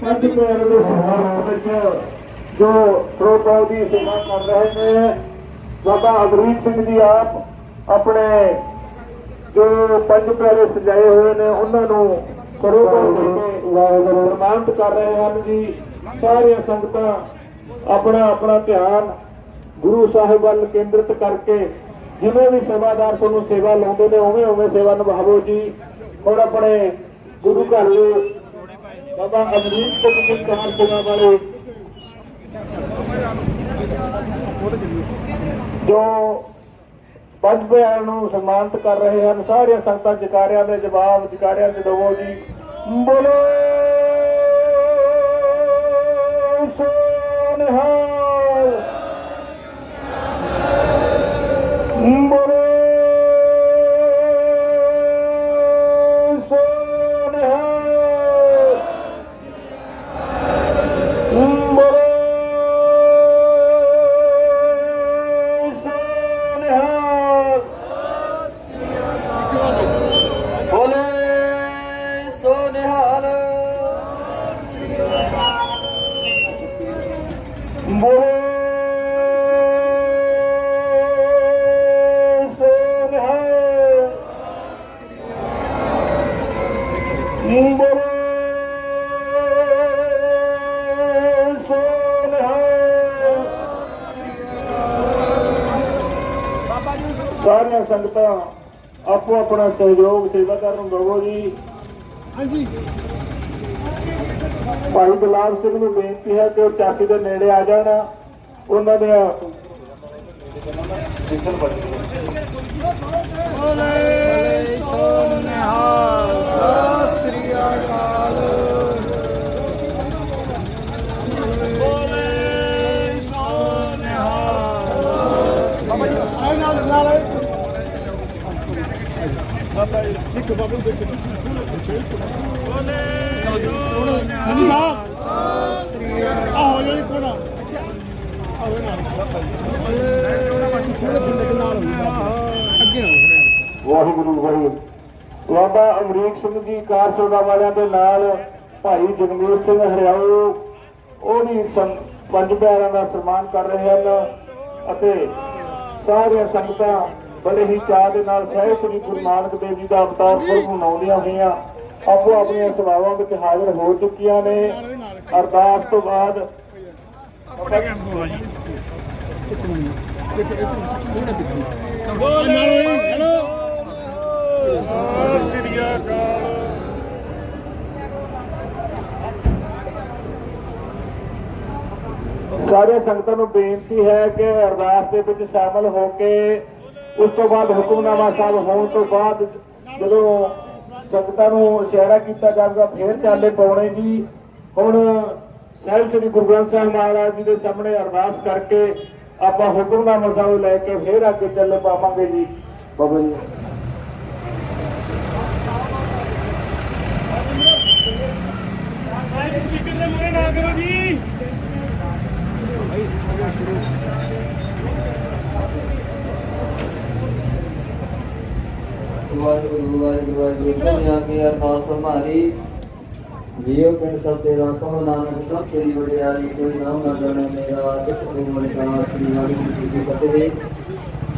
ਪੰਜ ਪਿਆਰੇ ਦੇ ਸਮਾਰੋਹ ਵਿੱਚ ਜੋ ਪ੍ਰੋਟੋਕੋਲ ਦੀ ਸੇਵਾ ਕਰ ਰਹੇ ਨੇ। ਬਾਬਾ ਅਮਰੀਕ ਸਿੰਘ ਜੀ ਆਪ ਆਪਣੇ ਜੋ ਪੰਜ ਪਿਆਰੇ ਸਜਾਏ ਹੋਏ ਨੇ ਉਹਨਾਂ ਨੂੰ ਕਰੋੜਾਂ ਦੇ ਕੇ ਸਨਮਾਨਿਤ ਕਰ ਰਹੇ ਹਨ ਜੀ। ਸਾਰੀਆਂ ਸੰਗਤਾਂ ਆਪਣਾ ਆਪਣਾ ਧਿਆਨ ਗੁਰੂ ਸਾਹਿਬ ਵੱਲ ਕੇਂਦਰਿਤ ਕਰਕੇ ਜਿਵੇਂ ਵੀ ਸੇਵਾਦਾਰ ਤੁਹਾਨੂੰ ਸੇਵਾ ਲਾਉਂਦੇ ਨੇ ਉਵੇਂ ਉਵੇਂ ਸੇਵਾ ਨਿਭਾਵੋ ਜੀ। ਔਰ ਆਪਣੇ ਗੁਰੂ ਘਰ ਦੇ ਬਾਬਾ ਅਮਰੀਕ ਸਿੰਘ ਜੀ ਕਾਰ ਪੁਣਾ ਵਾਲੇ ਜੋ ਪੰਜ ਨੂੰ ਸਨਮਾਨਿਤ ਕਰ ਰਹੇ ਹਨ, ਸਾਰੀਆਂ ਸੰਗਤਾਂ ਜਕਾਰਿਆਂ ਦੇ ਜਵਾਬ, ਜਕਾਰਿਆਂ ਦੇ ਦਵੋ ਜੀ। ਬੋਲੋ, ਸੋਨਿਹਾਲ। ਬੋਲੋ। ਬੋਲੇ ਸਾਰੀਆਂ ਸੰਗਤਾਂ ਆਪੋ ਆਪਣਾ ਸਹਿਯੋਗ ਸੇਵਾ ਕਰਨ ਦਵੋ ਜੀ। ਹਾਂਜੀ। ਭਾਈ ਗੁਲਾਬ ਸਿੰਘ ਨੂੰ ਬੇਨਤੀ ਹੈ ਕਿ ਉਹ ਚਾਚੀ ਦੇ ਨੇੜੇ ਆ ਜਾਣ। ਉਹਨਾਂ ਦੇ ਬੋਲੇ। ਹਾਂਜੀ ਸਾਹਿਬ। ਸਤਿ ਸ੍ਰੀ ਪੂਰਾ। ਆਵੇ ਨਾਲ ਅੱਗੇ ਵਾਹਿਗੁਰੂ ਵਾਹਿਗੁਰੂ। ਬਾਬਾ ਅਮਰੀਕ ਸਿੰਘ ਜੀ ਕਾਰ ਸੇਵਾ ਵਾਲਿਆਂ ਦੇ ਨਾਲ ਭਾਈ ਜਗਮੀਤ ਸਿੰਘ ਹਰਿਆਓ, ਉਹਦੀ ਸੰ- ਪੰਜ ਪਿਆਰਿਆਂ ਦਾ ਸਨਮਾਨ ਕਰ ਰਹੇ ਹਨ ਅਤੇ ਸਾਰੀਆਂ ਸੰਗਤਾਂ ਬੜੇ ਹੀ ਚਾਅ ਦੇ ਨਾਲ ਸਹਿ ਸ੍ਰੀ ਗੁਰੂ ਨਾਨਕ ਦੇਵ ਜੀ ਦਾ ਅਵਤਾਰ ਪੁਰਬ ਮਨਾਉਂਦੀਆਂ ਹੋਈਆਂ। ਆਪੋ ਆਪਣੀਆਂ ਸਭਾਵਾਂ ਵਿੱਚ ਹਾਜ਼ਰ ਹੋ ਚੁੱਕੀਆਂ ਨੇ। ਅਰਦਾਸ ਤੋਂ ਬਾਅਦ ਹੈਲੋ ਸਤਿ ਸ੍ਰੀ ਅਕਾਲ ਸਾਰੇ ਸੰਗਤਾਂ ਨੂੰ ਬੇਨਤੀ ਹੈ ਕਿ ਅਰਦਾਸ ਦੇ ਵਿੱਚ ਸ਼ਾਮਲ ਹੋ ਕੇ ਉਸ ਤੋਂ ਬਾਅਦ ਹੁਕਮਨਾਮਾ ਸਾਹਿਬ ਹੋਣ ਤੋਂ ਬਾਅਦ ਜਦੋਂ ਸੰਗਤਾਂ ਨੂੰ ਇਸ਼ਾਰਾ ਕੀਤਾ ਜਾਵੇਗਾ ਫੇਰ ਚਾਲੇ ਪਾਉਣੇ ਜੀ। ਹੁਣ ਸਾਹਿਬ ਸ੍ਰੀ ਗੁਰੂ ਗ੍ਰੰਥ ਸਾਹਿਬ ਮਹਾਰਾਜ ਜੀ ਦੇ ਸਾਹਮਣੇ ਅਰਦਾਸ ਕਰਕੇ ਆਪਾਂ ਹੁਕਮਨਾਮਾ ਸਾਹਿਬ ਲੈ ਕੇ ਫੇਰ ਅੱਗੇ ਚੱਲੇ ਪਾਵਾਂਗੇ ਜੀ। ਬਾਬਾ ਜੀ। ਵਾਹਿਗੁਰੂ ਵਾਹਿਗੁਰੂ ਵਾਹਿਗੁਰੂ ਦੁਨੀਆ ਕੀ ਅਰਦਾਸ ਹਮਾਰੀ ਜੀਵ ਪਿੰਡ ਸਭ ਤੇਰਾ ਕਹੋ ਨਾਨਕ ਸਭ ਤੇਰੀ ਵਡਿਆਈ ਕੋਈ ਨਾਮ ਨਾ ਜਾਣੇ ਮੇਰਾ, ਦੁਖ ਰੋਗ ਵਿਕਾਰ ਸ੍ਰੀ ਵਾਹਿਗੁਰੂ ਜੀ ਕੀ ਫਤਿਹ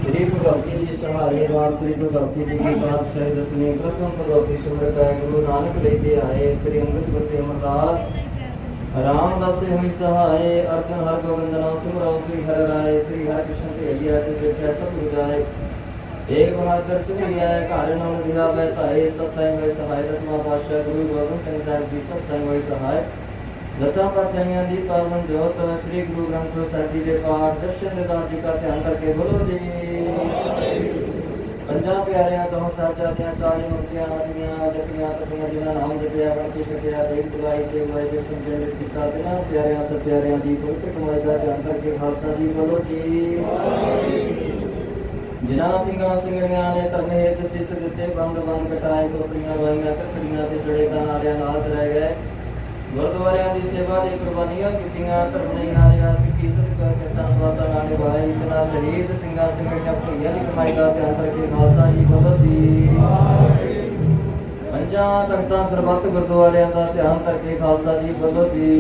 ਸ੍ਰੀ ਗੁਰੂ ਗ੍ਰੰਥੀ ਜੀ ਸਹਾਰੇ ਰਾਜ ਸ੍ਰੀ ਗੁਰੂ ਗ੍ਰੰਥੀ ਜੀ ਕੀ ਪਾਤਸ਼ਾਹੀ ਦਸਵੇਂ ਪ੍ਰਥਮ ਭਗਵਤੀ ਸਿਮਰਤ ਹੈ ਗੁਰੂ ਨਾਨਕ ਲੈ ਕੇ ਆਏ, ਸ੍ਰੀ ਅੰਗਦ ਗੁਰਤੇ ਅਮਰਦਾਸ। ਰਾਮਦਾਸ ਹੋਈ ਸਹਾਏ ਅਰਜਨ ਹਰ ਗੋਬਿੰਦ ਨਾਮ ਸਿਮਰੋ, ਸ੍ਰੀ ਹਰਿ ਰਾਏ, ਸ੍ਰੀ ਹਰਿ ਕ੍ਰਿਸ਼ਨ ਤੇ ਅਗਿਆ ਤੇ ਦੇਖਿਆ ਸਭ ਗੁਜਾਏ ਏਕ ਬਹਾਦਰ ਸਿੰਘ ਘਰ ਨਾਮ ਦਿਨਾ ਬਹਿਤਾਏ ਸਤਿ ਹੋਏ ਸਹਾਇ, ਦਸਵਾਂ ਪਾਤਸ਼ਾਹ ਗੁਰੂ ਗੋਬਿੰਦ ਸਿੰਘ ਸਾਹਿਬ ਜੀ ਸਤਿ ਹੋਏ ਸਹਾਇ। ਦਸਾਂ ਪਾਤਸ਼ਾਹਾਂ ਦੀ ਪਾਵਨ ਜੋਤ, ਸ੍ਰੀ ਗੁਰੂ ਗ੍ਰੰਥ ਸਾਹਿਬ ਜੀ ਦੇ ਪਾਠ, ਦਰਸ਼ਨ ਨਿਦਾਨ ਜੀ ਦਾ ਧਿਆਨ ਕਰਕੇ ਬੋਲੋ ਜੀ। ਪੰਜਾਂ ਪਿਆਰਿਆਂ ਤੋਂ ਸਾਹਿਬਜ਼ਾਦਿਆਂ ਚਾਲੀ ਮੁਕਤੀਆਂ ਆਦੀਆਂ ਜਪੀਆਂ ਤਪੀਆਂ ਜਿਨ੍ਹਾਂ ਨਾਮ ਜਪਿਆ, ਬਣ ਕੇ ਛਕਿਆ ਦੇਖ ਬੁਲਾਈ ਤੇ ਵਾਏ ਦੇ ਸੰਜੇ ਕੀਤਾ ਤਿਨਾਂ ਪਿਆਰਿਆਂ ਸਭ ਦੀ ਪਵਿੱਤਰ ਕਮਾਈ ਦਾ ਧਿਆਨ ਕਰਕੇ ਖਾਲਸਾ ਜੀ ਬੋਲੋ ਜੀ। ਜਿਨ੍ਹਾਂ ਸਿੰਘਾਂ ਸਿੰਘਣੀਆਂ ਨੇ ਧਰਮ ਹੇਤ ਸਿਸ ਦਿੱਤੇ, ਬੰਦ ਬੰਦ ਕਟਾਏ ਕੋਪਰੀਆਂ ਵਾਈਆਂ ਤਖੜੀਆਂ ਤੇ ਜੜੇ ਤਾਂ ਨਾਰਿਆਂ ਨਾਲ ਰਹਿ ਗਏ। ਗੁਰਦੁਆਰਿਆਂ ਦੀ ਸੇਵਾ ਲਈ ਕੁਰਬਾਨੀਆਂ ਕੀਤੀਆਂ, ਧਰਮ ਹਾਰਿਆ ਸਿੱਖੀ ਸਦਕਾ ਕੇ ਸੰਸਵਾਸਾ ਨਾਲ ਨਿਭਾਏ ਇਤਨਾ ਸ਼ਹੀਦ ਸਿੰਘਾਂ ਸਿੰਘਣੀਆਂ ਭਈਆਂ ਦੀ ਕਮਾਈ ਦਾ ਧਿਆਨ ਕਰਕੇ ਖਾਲਸਾ ਜੀ ਬੋਲੋ ਦੀ ਪੰਜ ਤਖਤਾਂ ਸਰਬੱਤ ਗੁਰਦੁਆਰਿਆਂ ਦਾ ਧਿਆਨ ਕਰਕੇ ਖਾਲਸਾ ਜੀ ਬੋਲੋ ਜੀ।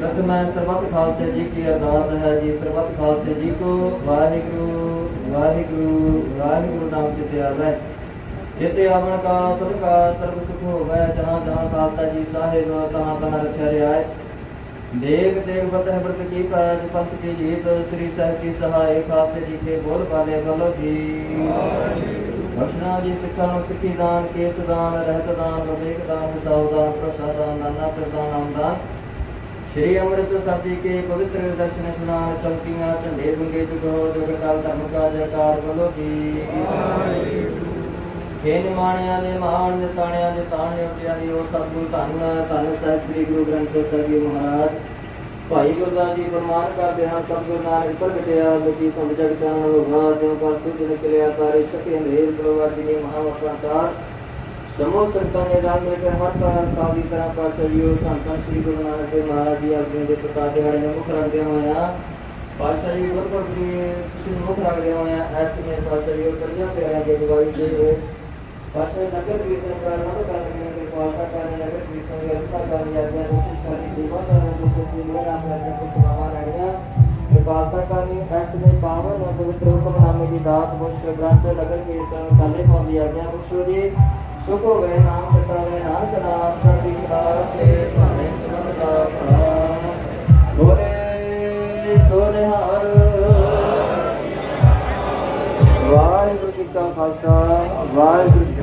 ਪ੍ਰਥਮੈ ਸਰਬੱਤ ਖਾਲਸੇ ਜੀ ਕੀ ਅਰਦਾਸ ਹੈ ਜੀ, ਸਰਬੱਤ ਖਾਲਸੇ ਜੀ ਕੋ ਵਾਹਿਗੁਰੂ। ਵਾਹਿਗੁਰੂ ਵਾਹਿਗੁਰੂ ਨਾਮ ਚਿਤੇ ਆਵੇ ਜਿਤੇ ਆਵਣ ਕਾ ਸਭ ਕਾ ਸਰਬ ਸੁਖ ਹੋਵੇ, ਜਹਾਂ ਜਹਾਂ ਖਾਲਸਾ ਜੀ ਸਾਹਿਬ ਤਹਾਂ ਤਹਾਂ ਰਛਿਆ ਰਿਆਏ ਦੇਖ ਦੇਖ ਬਤਹ ਬਰਤ ਕੀ ਪਾਜ ਪੰਥ ਕੀ ਜੀਤ, ਸ੍ਰੀ ਸਾਹਿਬ ਕੀ ਸਹਾਇ ਖਾਲਸੇ ਜੀ ਕੇ ਬੋਲ ਪਾਲੇ ਬੋਲੋ ਜੀ। ਬਖਸ਼ਣਾ ਜੀ ਸਿੱਖਾਂ ਨੂੰ ਸਿੱਖੀ ਦਾਨ, ਕੇਸ ਦਾਨ, ਰਹਿਤ ਦਾਨ, ਵਿਵੇਕ ਦਾਨ ਹਿਸਾਬ ਦਾਨ, ਪ੍ਰਸਾਦ ਦਾਨ ਨਾਨਾ ਸਰਦਾਨ ਨਾਮਦਾਨ ਸ੍ਰੀ ਅੰਮ੍ਰਿਤ ਸਾਹਿਬ ਜੀ ਕੇ ਪਵਿੱਤਰ ਦਰਸ਼ਨ ਸੁਨਾਰ ਚਲਤੀਆਂ ਝੰਡੇ ਗੁੰਗੇ ਜੁਗੋ ਜੁਗਤਾਲ ਧਰਮ ਕਾ ਜਕਾਰ ਬੋਲੋ ਜੀ। ਖੇਨ ਮਾਣਿਆਂ ਦੇ ਮਾਣ ਨਿਤਾਣਿਆਂ ਦੇ ਤਾਣ ਯੋਗਿਆਂ ਦੀ ਉਹ ਸਭ ਨੂੰ ਧੰਨ ਧੰਨ ਸਾਹਿਬ ਸ੍ਰੀ ਗੁਰੂ ਗ੍ਰੰਥ ਸਾਹਿਬ ਜੀ ਮਹਾਰਾਜ। ਭਾਈ ਗੁਰਦਾਸ ਜੀ ਪ੍ਰਮਾਨ ਕਰਦੇ ਹਾਂ ਸਭ ਗੁਰੂ ਨਾਨਕ ਪ੍ਰਗਟਿਆ ਲੋਕੀ ਸੰਤ ਜਗ ਚਾਨਣ ਹੋਗਾ ਜਿਉਂ ਕਰ ਸੁਝ ਨਿਕਲਿਆ ਤਾਰੇ ਸ਼ਕੇ ਅੰਧੇਰ ਪ੍ਰਵਾਦੀ ਨੇ ਮਹਾਵਕਤਾਂ ਸਾਰ ਸਮੋ ਸੰਤਾਂ ਨੇ ਰਾਮ ਮਿਲ ਕੇ ਹਰ ਤਾਰ ਸਾਦੀ ਤਰ੍ਹਾਂ ਪਾਸ਼ਾ ਜੀਓ ਸ੍ਰੀ ਗੁਰੂ ਨਾਨਕ ਦੇਵ ਮਹਾਰਾਜ ਜੀ ਆਪਣੇ ਦੇ ਪਿਤਾ ਦਿਹਾੜੇ ਨੂੰ ਮੁੱਖ ਰੱਖਦੇ ਹੋਇਆ ਪਾਸ਼ਾ ਜੀ ਦੀ ਤੁਸੀਂ ਮੁੱਖ ਰੱਖਦੇ ਹੋਇਆ ਐਸ ਨੇ ਪਾਸ਼ਾ ਜੀ ਪਿਆਰਿਆਂ ਦੇ ਜਵਾਈ ਦੇ ਹੋਏ। ਪਾਸ਼ਾ ਨਗਰ ਕੀਰਤਨ ਕਰਨ ਕਰਨ ਦੀ ਕਿਰਪਾਲਤਾ ਕਰਨ, ਨਗਰ ਕੀਰਤਨ ਦੀ ਅਰਥਾ ਕਰਨ ਜਾਂਦੇ ਕੋਸ਼ਿਸ਼ ਕਰਨੀ ਸੇਵਾ ਕਰਨ ਦੀ ਸੱਚੀ ਮੇਰਾ ਆਪਣੇ ਕੁਝ ਸਮਾਂ ਰਹਿਣਾ ਕਿਰਪਾਲਤਾ ਕਰਨੀ ਐਸ ਨੇ ਪਾਵਨ ਪਵਿੱਤਰ ਹੁਕਮਨਾਮੇ ਦੀ ਦਾਤ ਮੁਸ਼ਕ ਗ੍ਰੰਥ, ਨਗਰ ਕੀਰਤਨ, ਕਾਲੇ ਪਾਉਂਦੀ ਆਗਿਆ ਬਖਸ਼ੋ ਜੀ ਸੁਖ ਹੋਵੇ ਨਾਮ ਕਟਾਵੇ ਨਾਨਕ ਨਾਮ ਚੜ੍ਹਦੀ ਕਲਾ ਤੇ ਭਾਣੇ ਸਮਤ ਦਾ ਭਲਾ। ਗੋਰੇ ਸੋ ਵਾਹਿਗੁਰੂ ਜੀ ਕਾ ਖਾਲਸਾ, ਵਾਹਿਗੁਰੂ ਜੀ ਕੀ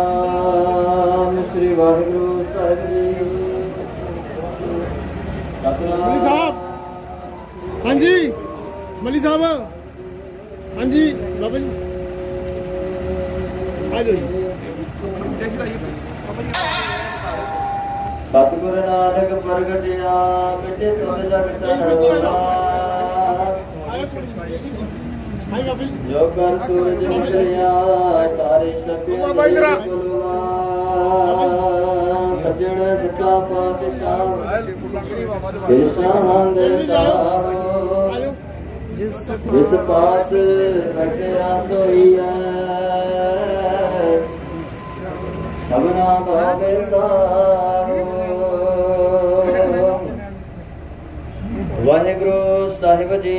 ਸਤਨਾਮ ਸ੍ਰੀ ਵਾਹਿਗੁਰੂ ਸਾਹਿਬ ਜੀ। ਮਲੀ ਸਾਹਿਬ। ਹਾਂਜੀ ਮਲੀ ਸਾਹਿਬ। ਹਾਂਜੀ ਬਾਬਾ ਜੀ। ਆ ਜਾਓ ਜੀ। ਸਤਿਗੁਰ ਨਾਨਕ ਪ੍ਰਗਟਿਆ ਮਿਟੇ ਤੁਧ ਜਗ ਬਾਬਾ ਜੀ ਕਰ ਸੂਰਜ ਨਿਕਲਿਆ ਤਾਰੇ ਛਪੇ ਬਾਬਾ ਜੀ ਜਰਾ। ਸੱਜਣ ਸੱਚਾ ਪਾਤਸ਼ਾਹ। ਸਿਰ ਸ਼ਾਹਾਂ ਦੇ ਸਾਹੋ ਆਇਓ ਜਿਸ ਪਾਸ ਬੈਠਿਆ ਸੋਈਐ ਸਭਨਾ ਦਾ ਵਿਸਾਰੋ ਵਾਹਿਗੁਰੂ ਸਾਹਿਬ ਜੀ।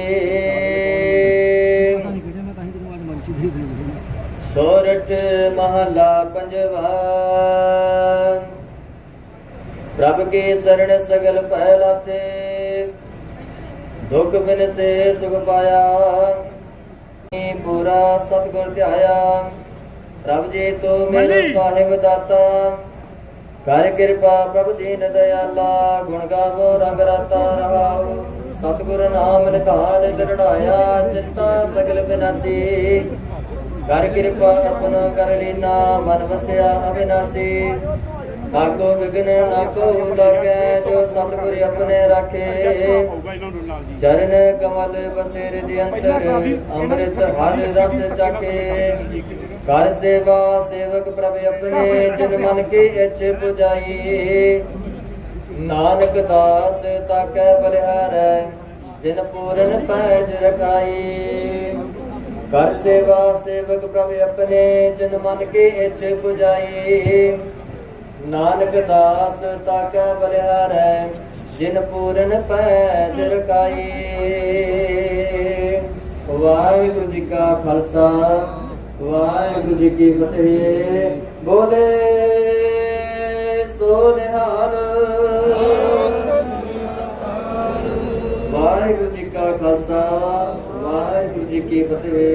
ਸੋਰਠ ਮਹਲਾ ਪੰਜਵਾ। ਪ੍ਰਭ ਕੇ ਸਰਣ ਸਗਲ ਭੈ ਲਾਤੇ ਦੁਖ ਬਿਨ ਸੇ ਸੁਖ ਪਾਇਆ। ਪੂਰਾ ਸਤਗੁਰ ਧਿਆਇਆ ਪ੍ਰਭ ਜੀ ਤੋ ਮੇਰੇ। ਸਾਹਿਬ ਦਾਤਾ। ਕਰ ਕਿਰਪਾ ਪ੍ਰਭ ਦੀਨ ਦਇਆਲਾ ਗੁਣ ਗਾਵੋ ਰੰਗ ਰਾਤਾ ਰਹਾਉ ਸਤਗੁਰ ਨਾਮ ਨਿਧਾਨ ਦਰੜਾਇਆ ਚਿੰਤਾ ਸਗਲ ਬਿਨਾਸੀ। ਕਰ ਕਿਰਪਾ ਆਪਨ ਕਰ ਲੀਨਾ, ਮਨ ਵਸਿਆ ਅਬਿਨਾਸੀ ਕਾਕੋ ਵਿਗਨ ਨਾ ਕੋ ਲਾਗੈ, ਜੋ ਸਤਿਗੁਰ ਆਪਣੇ ਰਾਖੇ। ਚਰਨ ਕਮਲ ਬਸੇ ਹਿਰਦਿ ਅੰਤਰ ਅੰਮ੍ਰਿਤ ਹਰ ਰਸ ਚਾਖੇ। ਕਰ ਸੇਵਾ ਸੇਵਕ ਪ੍ਰਭ ਆਪਣੇ, ਜਿਨ ਮਨ ਕੀ ਇੱਛ ਪੁਜਾਈ। ਨਾਨਕ ਦਾਸ ਤਾਕੈ ਬਲਿਹਾਰੈ, ਜਿਨ ਪੂਰਨ ਪੈਜ ਰਖਾਈ। ਕਰ ਸੇਵਾ ਸੇਵਕ ਪ੍ਰਭ ਆਪਣੇ ਜਿਨ ਮਨ ਕੀ ਇੱਛ ਪੁਜਾਈ ਨਾਨਕ ਦਾਸ ਤਾਕੈ ਬਲਿਹਾਰੈ, ਜਿਨ ਪੂਰਨ ਪੈਜ ਰਖਾਈ ਵਾਹਿਗੁਰੂ ਜੀ ਕਾ ਖਾਲਸਾ, ਵਾਹਿਗੁਰੂ ਜੀ ਕੀ ਫਤਿਹ। ਬੋਲੇ ਸੋ ਨਿਹਾਲ। ਵਾਹਿਗੁਰੂ ਜੀ ਕਾ ਖਾਲਸਾ, ਵਾਹਿਗੁਰੂ ਜੀ ਕੀ ਫਤਿਹ।